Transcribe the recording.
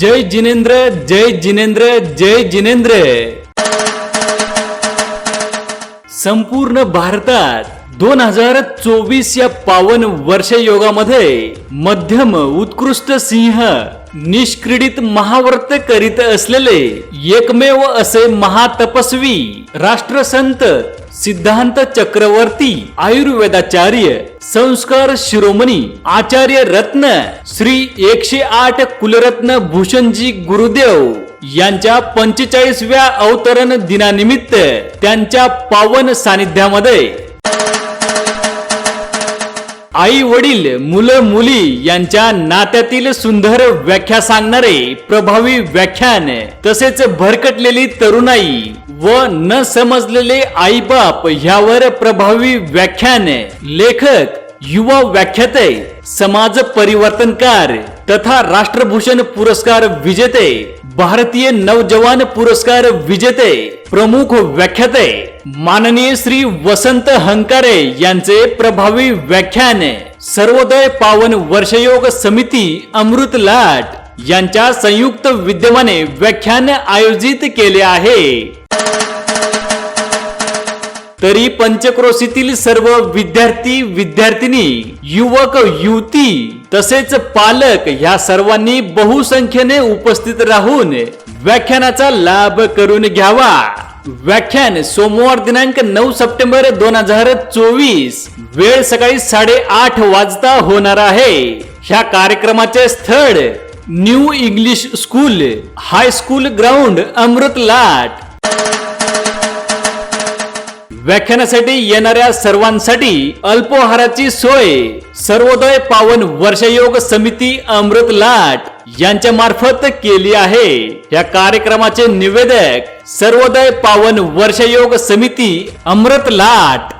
जय जिनेंद्र जय जिनेंद्र जय जिनेंद्र. संपूर्ण भारतात दोन हजार चोवीस या पावन वर्ष योगामध्ये मध्यम उत्कृष्ट सिंह निष्क्रीडित महाव्रत करीत असलेले एकमेव असे महातपस्वी राष्ट्रसंत सिद्धांत चक्रवर्ती आयुर्वेदाचार्य संस्कार शिरोमणी आचार्य रत्न श्री एकशे आठ कुलरत्न भूषणजी गुरुदेव यांच्या पंचेचाळीसव्या अवतरण दिनानिमित्त त्यांच्या पावन सानिध्यामध्ये. आई वडील मुलं मुली यांच्या नात्यातील सुंदर व्याख्या सांगणारे प्रभावी व्याख्यान तसेच भरकटलेली तरुणाई व न समजलेले आईबाप ह्यावर प्रभावी व्याख्यान लेखक युवा व्याख्याते समाज परिवर्तनकार तथा राष्ट्रभूषण पुरस्कार विजेते भारतीय नवजवान पुरस्कार विजेते प्रमुख व्याख्याते माननीय श्री वसंत हंकारे यांचे प्रभावी व्याख्यान सर्वोदय पावन वर्षयोग समिती अमृत लाट यांच्या संयुक्त विद्यमाने व्याख्यान आयोजित केले आहे. तरी पंचक्रोशीतील सर्व विद्यार्थी विद्यार्थिनी युवक युवती तसेच पालक ह्या सर्वांनी बहुसंख्येने उपस्थित राहून व्याख्यानाचा लाभ करून घ्यावा. व्याख्यान सोमवार दिनांक नऊ सप्टेंबर दोन हजार चोवीस वेळ सकाळी साडेआठ वाजता होणार आहे. ह्या कार्यक्रमाचे स्थळ new English school high school ground अमृत लाट व्याख्यानासाठी येणाऱ्या सर्वांसाठी अल्पोहाराची सोय सर्वोदय पावन वर्षयोग समिती अमृत लाट यांच्या मार्फत केली आहे. या कार्यक्रमाचे निवेदक सर्वोदय पावन वर्षयोग समिती अमृत लाट.